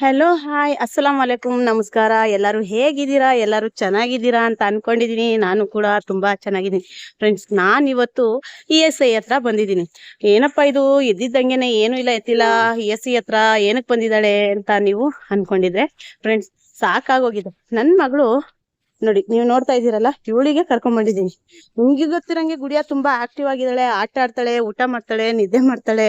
Hello hi ಅಸ್ಸಲಾಂ ವಲೈಕುಮ್ ನಮಸ್ಕಾರ. ಎಲ್ಲರೂ ಹೇಗಿದ್ದೀರಾ? ಎಲ್ಲರೂ ಚೆನ್ನಾಗಿದ್ದೀರಾ ಅಂತ ಅನ್ಕೊಂಡಿದೀನಿ ನಾನು ಕೂಡ ತುಂಬಾ ಚೆನ್ನಾಗಿದ್ದೀನಿ. ಫ್ರೆಂಡ್ಸ್ ನಾನು ಇವತ್ತು ಇ ಎಸ್ ಐ ಹತ್ರ ಬಂದಿದ್ದೀನಿ. ಏನಪ್ಪ ಇದು? ಎದ್ದಿದ್ದಂಗೆನೆ ಏನು ಇಲ್ಲ. ಎತ್ತಿಲ್ಲ. ಇ ಎಸ್ ಐ ಹತ್ರ ಏನಕ್ಕೆ ಬಂದಿದ್ದಾಳೆ ಅಂತ ನೀವು ಅನ್ಕೊಂಡಿದ್ರೆ ಫ್ರೆಂಡ್ಸ್ ಸಾಕಾಗೋಗಿದೆ. ನನ್ನ ಮಗಳು, ನೋಡಿ, ನೀವು ನೋಡ್ತಾ ಇದ್ದೀರಲ್ಲ, ಇವಳಿಗೆ ಕರ್ಕೊಂಡ್ ನಿಮ್ಗೆ ಗೊತ್ತಿರಂಗೆ ಗುಡಿಯ ತುಂಬಾ ಆಕ್ಟಿವ್ ಆಗಿದ್ದಾಳೆ. ಆಟ ಆಡ್ತಾಳೆ, ಊಟ ಮಾಡ್ತಾಳೆ, ನಿದ್ದೆ ಮಾಡ್ತಾಳೆ.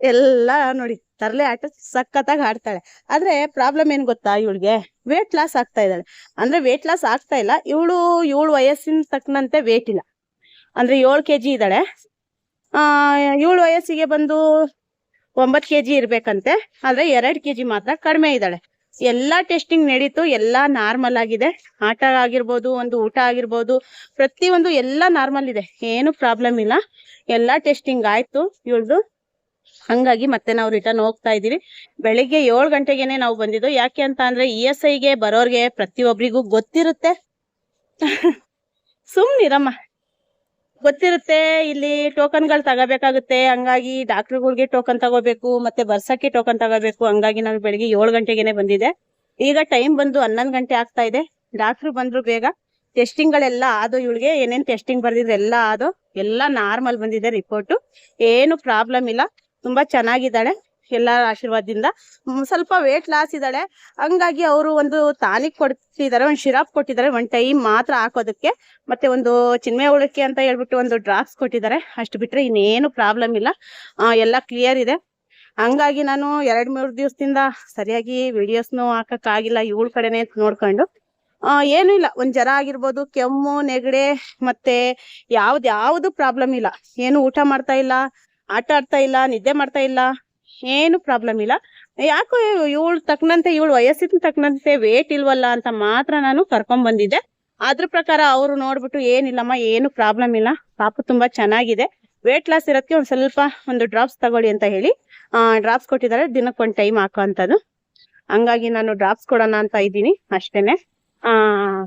ಎಲ್ಲ ನೋಡಿ, ತರಲೆ ಆಟ ಸಖತ್ತಾಗಿ ಆಡ್ತಾಳೆ. ಆದ್ರೆ ಪ್ರಾಬ್ಲಮ್ ಏನ್ ಗೊತ್ತಾ ಇವಳಿಗೆ? ವೇಟ್ ಲಾಸ್ ಆಗ್ತಾ ಇದ್ದಾಳೆ. ಅಂದ್ರೆ ವೇಟ್ ಲಾಸ್ ಆಗ್ತಾ ಇಲ್ಲ. ಇವಳು ಏಳು ವಯಸ್ಸಿನ ತಕ್ಕನಂತೆ ವೇಟ್ ಇಲ್ಲ. ಅಂದ್ರೆ ಏಳು ಕೆ ಜಿ ಇದ್ದಾಳೆ. ಆ ಇವಳು ವಯಸ್ಸಿಗೆ ಬಂದು ಒಂಬತ್ತು ಕೆ ಜಿ ಇರ್ಬೇಕಂತೆ. ಆದ್ರೆ ಎರಡು ಕೆ ಜಿ ಮಾತ್ರ ಕಡಿಮೆ ಇದ್ದಾಳೆ. ಎಲ್ಲಾ ಟೆಸ್ಟಿಂಗ್ ನಡೀತು. ಎಲ್ಲಾ ನಾರ್ಮಲ್ ಆಗಿದೆ. ಆಟ ಆಗಿರ್ಬೋದು, ಒಂದು ಊಟ ಆಗಿರ್ಬೋದು, ಪ್ರತಿಯೊಂದು ಎಲ್ಲಾ ನಾರ್ಮಲ್ ಇದೆ. ಏನು ಪ್ರಾಬ್ಲಮ್ ಇಲ್ಲ. ಎಲ್ಲಾ ಟೆಸ್ಟಿಂಗ್ ಆಯ್ತು. ಇವಳ್ದು ಹಂಗಾಗಿ ಮತ್ತೆ ನಾವು ರಿಟರ್ನ್ ಹೋಗ್ತಾ ಇದೀವಿ ಬೆಳಿಗ್ಗೆ ಏಳು ಗಂಟೆಗೆನೆ ನಾವು ಬಂದಿದ್ದು. ಯಾಕೆ ಅಂತ ಅಂದ್ರೆ ಇ ಎಸ್ ಐಗೆ ಬರೋರ್ಗೆ ಪ್ರತಿಯೊಬ್ಬರಿಗೂ ಗೊತ್ತಿರುತ್ತೆ. ಸುಮ್ನಿರಮ್ಮ ಗೊತ್ತಿರುತ್ತೆ, ಇಲ್ಲಿ ಟೋಕನ್ಗಳು ತಗೋಬೇಕಾಗುತ್ತೆ. ಹಂಗಾಗಿ ಡಾಕ್ಟರ್ಗಳಿಗೆ ಟೋಕನ್ ತಗೋಬೇಕು, ಮತ್ತೆ ಬರ್ಸಕ್ಕೆ ಟೋಕನ್ ತಗೋಬೇಕು. ಹಂಗಾಗಿ ನಾನು ಬೆಳಿಗ್ಗೆ ಏಳು ಗಂಟೆಗೆನೆ ಬಂದಿದೆ. ಈಗ ಟೈಮ್ ಬಂದು ಹನ್ನೊಂದು ಗಂಟೆ ಆಗ್ತಾ ಇದೆ. ಡಾಕ್ಟ್ರು ಬಂದ್ರು ಬೇಗ. ಟೆಸ್ಟಿಂಗ್ ಗಳೆಲ್ಲ ಆದೋ ಇವಳಿಗೆ, ಏನೇನ್ ಟೆಸ್ಟಿಂಗ್ ಬರ್ದಿದ್ರೆ ಎಲ್ಲ ಆದೋ ಎಲ್ಲ ನಾರ್ಮಲ್ ಬಂದಿದೆ ರಿಪೋರ್ಟ್ ಏನು ಪ್ರಾಬ್ಲಮ್ ಇಲ್ಲ. ತುಂಬಾ ಚೆನ್ನಾಗಿದ್ದಾಳೆ. ಎಲ್ಲರ ಆಶೀರ್ವಾದದಿಂದ. ಸ್ವಲ್ಪ ವೇಟ್ ಲಾಸ್ ಇದ್ದಾಳೆ. ಹಂಗಾಗಿ ಅವರು ಒಂದು ಟಾನಿಕ್ ಕೊಡ್ತಿದ್ದಾರೆ ಒಂದು ಶಿರಾಪ್ ಕೊಟ್ಟಿದ್ದಾರೆ. ಒಂದು ಟೈಮ್ ಮಾತ್ರ ಹಾಕೋದಕ್ಕೆ. ಮತ್ತೆ ಒಂದು ಚಿನ್ಮೆ ಉಳಕ್ಕೆ ಅಂತ ಹೇಳ್ಬಿಟ್ಟು ಒಂದು ಡ್ರಾಪ್ಸ್ ಕೊಟ್ಟಿದ್ದಾರೆ. ಅಷ್ಟು ಬಿಟ್ರೆ ಇನ್ನೇನು ಪ್ರಾಬ್ಲಮ್ ಇಲ್ಲ. ಎಲ್ಲ ಕ್ಲಿಯರ್ ಇದೆ. ಹಂಗಾಗಿ ನಾನು ಎರಡ್ ಮೂರು ದಿವಸದಿಂದ ಸರಿಯಾಗಿ ವಿಡಿಯೋಸ್ನು ಹಾಕಕ್ಕಾಗಿಲ್ಲ. ಇವಳ ಕಡೆನೆ ನೋಡ್ಕೊಂಡು. ಏನು ಇಲ್ಲ. ಒಂದ್ ಜ್ವರ ಆಗಿರ್ಬೋದು, ಕೆಮ್ಮು, ನೆಗಡೆ, ಮತ್ತೆ ಯಾವ್ದು ಯಾವ್ದು ಪ್ರಾಬ್ಲಮ್ ಇಲ್ಲ. ಏನು ಊಟ ಮಾಡ್ತಾ ಇಲ್ಲ. ಆಟ ಆಡ್ತಾ ಇಲ್ಲ, ನಿದ್ದೆ ಮಾಡ್ತಾ ಇಲ್ಲ, ಏನು ಪ್ರಾಬ್ಲಮ್ ಇಲ್ಲ. ಯಾಕೋ ಇವಳು ತಕ್ಕನಂತೆ ಇವಳು ವಯಸ್ಸಿನ ತಕ್ಕನಂತೆ ವೇಟ್ ಇಲ್ವಲ್ಲ ಅಂತ ಮಾತ್ರ ನಾನು ಕರ್ಕೊಂಡ್ ಬಂದಿದ್ದೆ. ಅದ್ರ ಪ್ರಕಾರ ಅವರು ನೋಡ್ಬಿಟ್ಟು, ಏನಿಲ್ಲಮ್ಮ, ಏನು ಪ್ರಾಬ್ಲಮ್ ಇಲ್ಲ. ಪಾಪು ತುಂಬಾ ಚೆನ್ನಾಗಿದೆ. ವೇಟ್ ಲಾಸ್ ಇರೋದಕ್ಕೆ ಒಂದ್ ಸ್ವಲ್ಪ ಒಂದು ಡ್ರಾಪ್ಸ್ ತಗೊಳ್ಳಿ ಅಂತ ಹೇಳಿ ಡ್ರಾಪ್ಸ್ ಕೊಟ್ಟಿದ್ದಾರೆ. ದಿನಕ್ಕೆ ಒಂದು ಟೈಮ್ ಹಾಕೋ ಅಂತದ್ದು ಹಂಗಾಗಿ ನಾನು ಡ್ರಾಪ್ಸ್ ಕೊಡೋಣ ಅಂತ ಇದ್ದೀನಿ ಅಷ್ಟೇನೆ.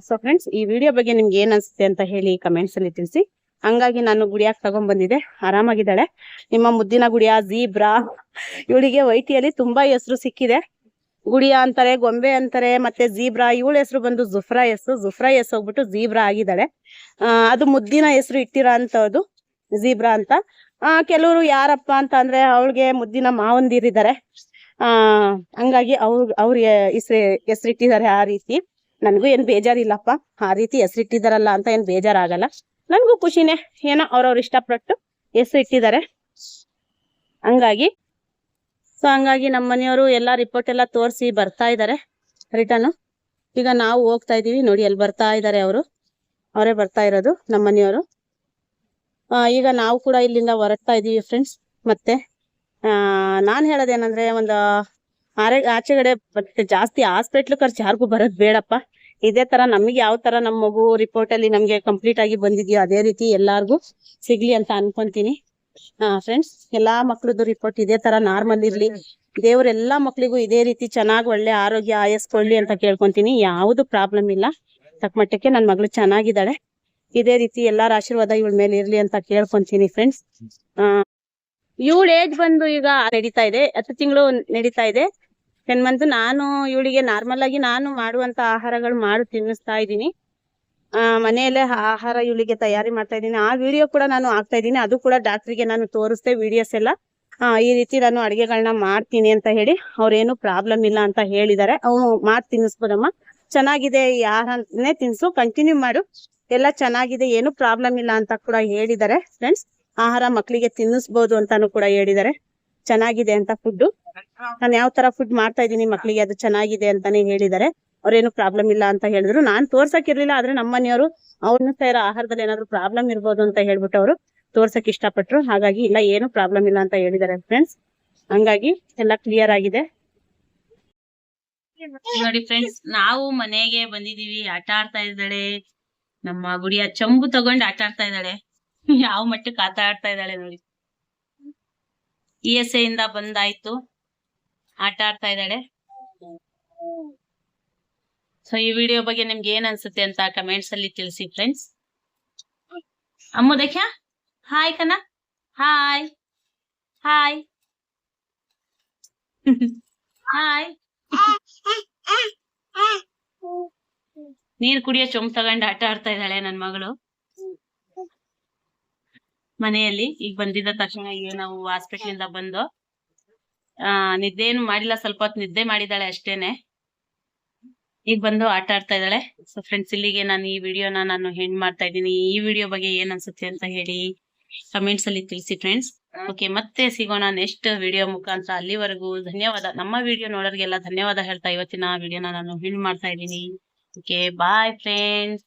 ಸೊ ಫ್ರೆಂಡ್ಸ್ ಈ ವಿಡಿಯೋ ಬಗ್ಗೆ ನಿಮ್ಗೆ ಏನ್ ಅನ್ಸುತ್ತೆ ಅಂತ ಹೇಳಿ ಕಮೆಂಟ್ಸ್ ಅಲ್ಲಿ ತಿಳಿಸಿ. ಹಂಗಾಗಿ ನಾನು ಗುಡಿಯಾಗಿ ತಗೊಂಡ್ ಬಂದಿದ್ದೆ ಆರಾಮಾಗಿದ್ದಾಳೆ. ನಿಮ್ಮ ಮುದ್ದಿನ ಗುಡಿಯ ಜೀಬ್ರಾ ಇವಳಿಗೆ ವೈಟಿಯಲ್ಲಿ ತುಂಬಾ ಹೆಸರು ಸಿಕ್ಕಿದೆ. ಗುಡಿಯ ಅಂತಾರೆ, ಗೊಂಬೆ ಅಂತಾರೆ, ಮತ್ತೆ ಜೀಬ್ರಾ ಇವಳ ಹೆಸರು ಬಂದು ಜುಫ್ರಾ ಹೆಸರು. ಜುಫ್ರಾ ಹೆಸರು ಹೋಗ್ಬಿಟ್ಟು ಜೀಬ್ರಾ ಆಗಿದ್ದಾಳೆ. ಅದು ಮುದ್ದಿನ ಹೆಸರು ಇಟ್ಟಿರೋ ಅಂತದ್ದು ಜೀಬ್ರಾ ಅಂತ. ಕೆಲವರು ಯಾರಪ್ಪ ಅಂತ ಅಂದ್ರೆ ಅವಳಿಗೆ ಮುದ್ದಿನ ಮಾವಂದಿರಿದ್ದಾರೆ. ಆ, ಹಂಗಾಗಿ ಅವ್ರ ಅವ್ರ ಹೆಸರು ಹೆಸರಿಟ್ಟಿದ್ದಾರೆ ಆ ರೀತಿ. ನನಗೂ ಏನ್ ಬೇಜಾರಿಲ್ಲಪ್ಪ. ಆ ರೀತಿ ಹೆಸರಿಟ್ಟಿದಾರಲ್ಲ ಅಂತ ಏನ್ ಬೇಜಾರಾಗಲ್ಲ. ನನಗೂ ಖುಷಿನೇ. ಏನೋ ಅವ್ರವ್ರು ಇಷ್ಟಪಟ್ಟು ಹೆಸರು ಇಟ್ಟಿದ್ದಾರೆ. ಹಂಗಾಗಿ ಸೊ ಹಂಗಾಗಿ ನಮ್ಮ ಮನೆಯವರು ಎಲ್ಲ ರಿಪೋರ್ಟ್ ಎಲ್ಲ ತೋರಿಸಿ ಬರ್ತಾ ಇದ್ದಾರೆ ರಿಟರ್ನ್ ಈಗ ನಾವು ಹೋಗ್ತಾ ಇದ್ದೀವಿ. ನೋಡಿ ಅಲ್ಲಿ ಬರ್ತಾ ಇದ್ದಾರೆ ಅವರು. ಅವರೇ ಬರ್ತಾ ಇರೋದು ನಮ್ಮ ಮನೆಯವರು. ಈಗ ನಾವು ಕೂಡ ಇಲ್ಲಿಂದ ಹೊರಡ್ತಾ ಇದ್ದೀವಿ ಫ್ರೆಂಡ್ಸ್ ಮತ್ತೆ ನಾನ್ ಹೇಳೋದೇನಂದ್ರೆ ಒಂದು ಆರೆ, ಆಚೆಗಡೆ ಜಾಸ್ತಿ ಹಾಸ್ಪಿಟ್ಲ್ ಖರ್ಚು ಯಾರಿಗೂ ಬರೋದು ಬೇಡಪ್ಪ. ಇದೇ ತರ ನಮಗೆ ಯಾವ ತರ ನಮ್ಮ ಮಗು ರಿಪೋರ್ಟ್ ಅಲ್ಲಿ ನಮ್ಗೆ ಕಂಪ್ಲೀಟ್ ಆಗಿ ಬಂದಿದ್ಯೋ ಅದೇ ರೀತಿ ಎಲ್ಲಾರ್ಗೂ ಸಿಗ್ಲಿ ಅಂತ ಅನ್ಕೊಂತೀನಿ. ಹಾ ಫ್ರೆಂಡ್ಸ್ ಎಲ್ಲಾ ಮಕ್ಳದ್ದು ರಿಪೋರ್ಟ್ ಇದೇ ತರ ನಾರ್ಮಲ್ ಇರ್ಲಿ. ದೇವ್ರ ಎಲ್ಲಾ ಮಕ್ಳಿಗೂ ಇದೇ ರೀತಿ ಚೆನ್ನಾಗಿ ಒಳ್ಳೆ ಆರೋಗ್ಯ ಆಯಸ್ಕೊಳ್ಳಿ ಅಂತ ಕೇಳ್ಕೊಂತೀನಿ. ಯಾವ್ದು ಪ್ರಾಬ್ಲಮ್ ಇಲ್ಲ. ತಕ್ಕ ಮಟ್ಟಕ್ಕೆ ನನ್ ಮಗಳು ಚೆನ್ನಾಗಿದ್ದಾಳೆ. ಇದೇ ರೀತಿ ಎಲ್ಲಾರ ಆಶೀರ್ವಾದ ಇವಳ ಮೇಲೆ ಇರ್ಲಿ ಅಂತ ಕೇಳ್ಕೊಂತೀನಿ ಫ್ರೆಂಡ್ಸ್ ಇವಳ ಏಜ್ ಬಂದು ಈಗ ನಡೀತಾ ಇದೆ. ಹತ್ತು ತಿಂಗಳು ನಡೀತಾ ಇದೆ. ಟೆನ್ ಮಂತ್ ನಾನು ಇವಳಿಗೆ ನಾರ್ಮಲ್ ಆಗಿ ನಾನು ಮಾಡುವಂತ ಆಹಾರಗಳು ಮಾಡಿ ತಿನ್ನಿಸ್ತಾ ಇದ್ದೀನಿ. ಆ, ಮನೆಯಲ್ಲೇ ಆಹಾರ ಇವಳಿಗೆ ತಯಾರಿ ಮಾಡ್ತಾ ಇದ್ದೀನಿ. ಆ ವಿಡಿಯೋ ಕೂಡ ನಾನು ಹಾಕ್ತಾ ಇದ್ದೀನಿ. ಅದು ಕೂಡ ಡಾಕ್ಟ್ರಿಗೆ ನಾನು ತೋರಿಸ್ದೆ ವಿಡಿಯೋಸ್ ಎಲ್ಲ. ಈ ರೀತಿ ನಾನು ಅಡಿಗೆಗಳನ್ನ ಮಾಡ್ತೀನಿ ಅಂತ ಹೇಳಿ ಅವ್ರೇನು ಪ್ರಾಬ್ಲಮ್ ಇಲ್ಲ ಅಂತ ಹೇಳಿದ್ದಾರೆ. ಅವ್ನು ಮಾಡಿ ತಿನ್ನಿಸ್ಬೋದಮ್ಮ. ಚೆನ್ನಾಗಿದೆ ಈ ಆಹಾರನೇ ತಿನ್ಸು ಕಂಟಿನ್ಯೂ ಮಾಡು. ಎಲ್ಲ ಚೆನ್ನಾಗಿದೆ, ಏನು ಪ್ರಾಬ್ಲಮ್ ಇಲ್ಲ ಅಂತ ಕೂಡ ಹೇಳಿದ್ದಾರೆ. ಫ್ರೆಂಡ್ಸ್ ಆಹಾರ ಮಕ್ಕಳಿಗೆ ತಿನ್ನಿಸ್ಬೋದು ಅಂತಾನು ಕೂಡ ಹೇಳಿದ್ದಾರೆ. ಚೆನ್ನಾಗಿದೆ ಅಂತ ಫುಡ್ ನಾನು ಯಾವ ತರ ಫುಡ್ ಮಾಡ್ತಾ ಇದ್ದೀನಿ ಮಕ್ಕಳಿಗೆ ಅದು ಚೆನ್ನಾಗಿದೆ ಅಂತಾನೆ ಹೇಳಿದ್ದಾರೆ. ಅವ್ರೇನು ಪ್ರಾಬ್ಲಮ್ ಇಲ್ಲ ಅಂತ ಹೇಳಿದ್ರು. ನಾನ್ ತೋರ್ಸಕ್ ಇರ್ಲಿಲ್ಲ ಆದ್ರೆ ನಮ್ಮ ಮನೆಯವರು ಅವ್ರನ್ನ ಇರೋ ಆಹಾರದಲ್ಲಿ ಏನಾದ್ರು ಪ್ರಾಬ್ಲಮ್ ಇರ್ಬೋದು ಅಂತ ಹೇಳ್ಬಿಟ್ಟು ಅವರು ತೋರ್ಸಕ್ ಇಷ್ಟಪಟ್ರು. ಹಾಗಾಗಿ ಇಲ್ಲ, ಏನು ಪ್ರಾಬ್ಲಮ್ ಇಲ್ಲ ಅಂತ ಹೇಳಿದ್ದಾರೆ ಫ್ರೆಂಡ್ಸ್ ಹಂಗಾಗಿ ಎಲ್ಲ ಕ್ಲಿಯರ್ ಆಗಿದೆ. ನೋಡಿ ಫ್ರೆಂಡ್ಸ್ ನಾವು ಮನೆಗೆ ಬಂದಿದೀವಿ ಆಟ ಆಡ್ತಾ ಇದ್ದಾಳೆ. ನಮ್ಮ ಗುಡಿಯ ಚಂಬು ತಗೊಂಡ್ ಆಟ ಆಡ್ತಾ ಇದ್ದಾಳೆ. ಯಾವ ಮಟ್ಟಕ್ಕೆ ಆಟ ಆಡ್ತಾ ಇದ್ದಾಳೆ ನೋಡಿ. ಇ ಎಸ್ ಬಂದಾಯ್ತು. ಆಟ ಆಡ್ತಾ ಇದ್ದಾಳೆ. ಸೊ ಈ ವಿಡಿಯೋ ಬಗ್ಗೆ ನಿಮ್ಗೆ ಏನ್ ಅನ್ಸುತ್ತೆ ಅಂತ ಕಮೆಂಟ್ಸ್ ಅಲ್ಲಿ ತಿಳಿಸಿ ಫ್ರೆಂಡ್ಸ್ ಅಮ್ಮು ದೇಖ್ಯಾ ಹಾಯ್ ಕನ ಹಾಯ್ ಹಾಯ್ ಹಾಯ್ ನೀರ್ ಕುಡಿಯೋ ಚೊಂಬ್ ತಗೊಂಡ್ ಆಟ ಆಡ್ತಾ ಇದ್ದಾಳೆ ನನ್ ಮಗಳು. ಮನೆಯಲ್ಲಿ ಈಗ ಬಂದಿದ್ದ ತಕ್ಷಣ ಈಗ ನಾವು ಇಂದ ಬಂದು, ಆ, ನಿದ್ದೆನು ಮಾಡಿಲ್ಲ, ಸ್ವಲ್ಪ ಹೊತ್ತು ನಿದ್ದೆ ಮಾಡಿದಾಳೆ ಅಷ್ಟೇನೆ. ಈಗ ಬಂದು ಆಟ ಆಡ್ತಾ ಇದ್ದಾಳೆ. ಸೊ ಫ್ರೆಂಡ್ಸ್ ಇಲ್ಲಿಗೆ ನಾನು ಈ ವಿಡಿಯೋನ ನಾನು ಹೆಂಡ್ ಮಾಡ್ತಾ ಇದ್ದೀನಿ. ಈ ವಿಡಿಯೋ ಬಗ್ಗೆ ಏನ್ ಅನ್ಸುತ್ತೆ ಅಂತ ಹೇಳಿ ಕಮೆಂಟ್ಸ್ ಅಲ್ಲಿ ತಿಳಿಸಿ ಫ್ರೆಂಡ್ಸ್ ಓಕೆ ಮತ್ತೆ ಸಿಗೋಣ ನೆಕ್ಸ್ಟ್ ವಿಡಿಯೋ ಮುಖಾಂತರ. ಅಲ್ಲಿವರೆಗೂ ಧನ್ಯವಾದ. ನಮ್ಮ ವಿಡಿಯೋ ನೋಡೋರಿಗೆಲ್ಲ ಧನ್ಯವಾದ ಹೇಳ್ತಾ ಇವತ್ತಿನ ವಿಡಿಯೋನ ನಾನು ಹೆಂಡ್ ಮಾಡ್ತಾ ಇದ್ದೀನಿ. Okay bye friends